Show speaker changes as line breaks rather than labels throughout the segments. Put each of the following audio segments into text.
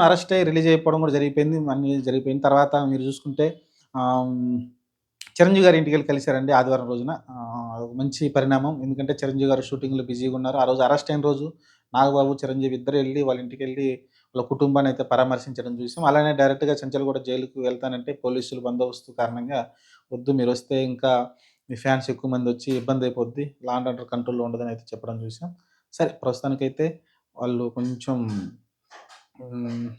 Arrest అయ్యి release అయిపోవడం కూడా జరిగిపోయింది. అన్ని జరిగిపోయిన తర్వాత మీరు చూసుకుంటే చిరంజీవి గారి ఇంటికి వెళ్ళి కలిశారండి ఆదివారం రోజున. మంచి పరిణామం. ఎందుకంటే చిరంజీవి గారు షూటింగ్లో బిజీగా ఉన్నారు. ఆ రోజు అరెస్ట్ అయిన రోజు నాగబాబు చిరంజీవి ఇద్దరు వెళ్ళి వాళ్ళ ఇంటికి వెళ్ళి వాళ్ళ కుటుంబాన్ని అయితే పరామర్శించడం చూసాం. అలానే డైరెక్ట్గా చెంచల్ కూడా జైలుకు వెళ్తానంటే పోలీసులు బందోబస్తు కారణంగా వద్దు మీరు వస్తే ఇంకా మీ ఫ్యాన్స్ ఎక్కువ మంది వచ్చి ఇబ్బంది అయిపోద్ది లాండ్ ఆర్డర్ కంట్రోల్లో ఉండదని అయితే చెప్పడం చూసాం. సరే ప్రస్తుతానికైతే వాళ్ళు కొంచెం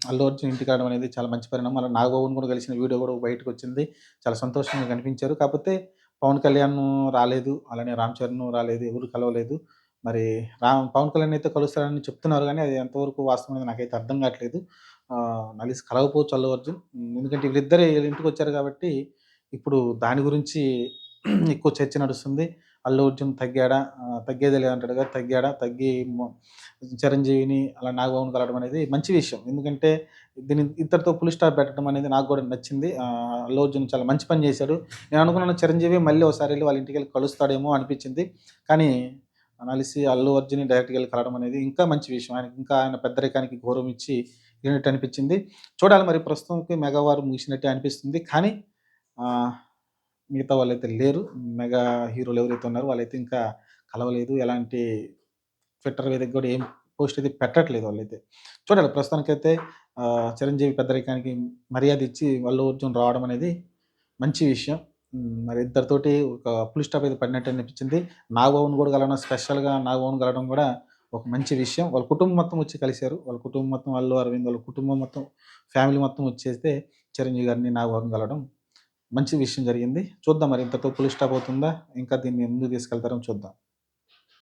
అల్లు అర్జున్ ఇంటికి రావడం అనేది చాలా మంచి పరిణామం. అలా నాగబాబుని కూడా కలిసిన వీడియో కూడా బయటకు వచ్చింది. చాలా సంతోషంగా కనిపించారు కాకపోతే పవన్ కళ్యాణ్ రాలేదు అలానే రామ్ చరణ్ రాలేదు ఎవరు కలవలేదు. మరి రామ్ పవన్ కళ్యాణ్ అయితే కలుస్తారని చెప్తున్నారు కానీ అది ఎంతవరకు వాస్తవం అనేది నాకైతే అర్థం కావట్లేదు. నలిసి కలవపోవచ్చు అల్లు అర్జున్ ఎందుకంటే వీళ్ళిద్దరే ఇంటికి వచ్చారు కాబట్టి ఇప్పుడు దాని గురించి ఎక్కువ చర్చ నడుస్తుంది. అల్లు అర్జున్ తగ్గాడా? తగ్గేదే లేదంటాడు కదా తగ్గాడా? తగ్గి చిరంజీవిని అలా నాగబాబుని కలవడం అనేది మంచి విషయం. ఎందుకంటే దీని ఇద్దరితో పులి స్టార్ పెట్టడం అనేది నాకు కూడా నచ్చింది. అల్లు అర్జున్ చాలా మంచి పని చేశాడు. నేను అనుకున్నాను చిరంజీవి మళ్ళీ ఒకసారి వెళ్ళి వాళ్ళ ఇంటికి వెళ్ళి కలుస్తాడేమో అనిపించింది. కానీ అనాలిసి అల్లు అర్జున్ డైరెక్ట్గా వెళ్ళి కలవడం అనేది ఇంకా మంచి విషయం. ఆయనకి ఇంకా ఆయన పెద్దరికానికి గౌరవం ఇచ్చి వెళ్ళినట్టు అనిపించింది. చూడాలి మరి ప్రస్తుతంకి మెగావారు ముగిసినట్టే అనిపిస్తుంది. కానీ మిగతా వాళ్ళైతే లేరు. మెగా హీరోలు ఎవరైతే ఉన్నారో వాళ్ళైతే ఇంకా కలవలేదు. ఎలాంటి ట్విట్టర్ వేదిక కూడా ఏం పోస్ట్ అయితే పెట్టట్లేదు వాళ్ళైతే. చూడాలి ప్రస్తుతానికైతే చిరంజీవి పెద్దరికానికి మర్యాద ఇచ్చి వాళ్ళు అర్జున్ రావడం అనేది మంచి విషయం. మరి ఇద్దరితోటి ఒక పులి స్టాప్ అయితే పడినట్టు అనిపించింది. నాగబాబుని కూడా కలవడం స్పెషల్గా నాగబాబుని కలవడం కూడా ఒక మంచి విషయం. వాళ్ళ కుటుంబం మొత్తం వచ్చి కలిశారు. వాళ్ళ కుటుంబం మొత్తం అల్లు అరవింద్ వాళ్ళ కుటుంబం మొత్తం ఫ్యామిలీ మొత్తం వచ్చేస్తే చిరంజీవి గారిని నాగబాబుని కలవడం మంచి విషయం జరిగింది. చూద్దాం మరి ఇంతతో పులి స్టాప్ అవుతుందా? ఇంకా దీన్ని ముందుకు తీసుకెళ్తారో చూద్దాం.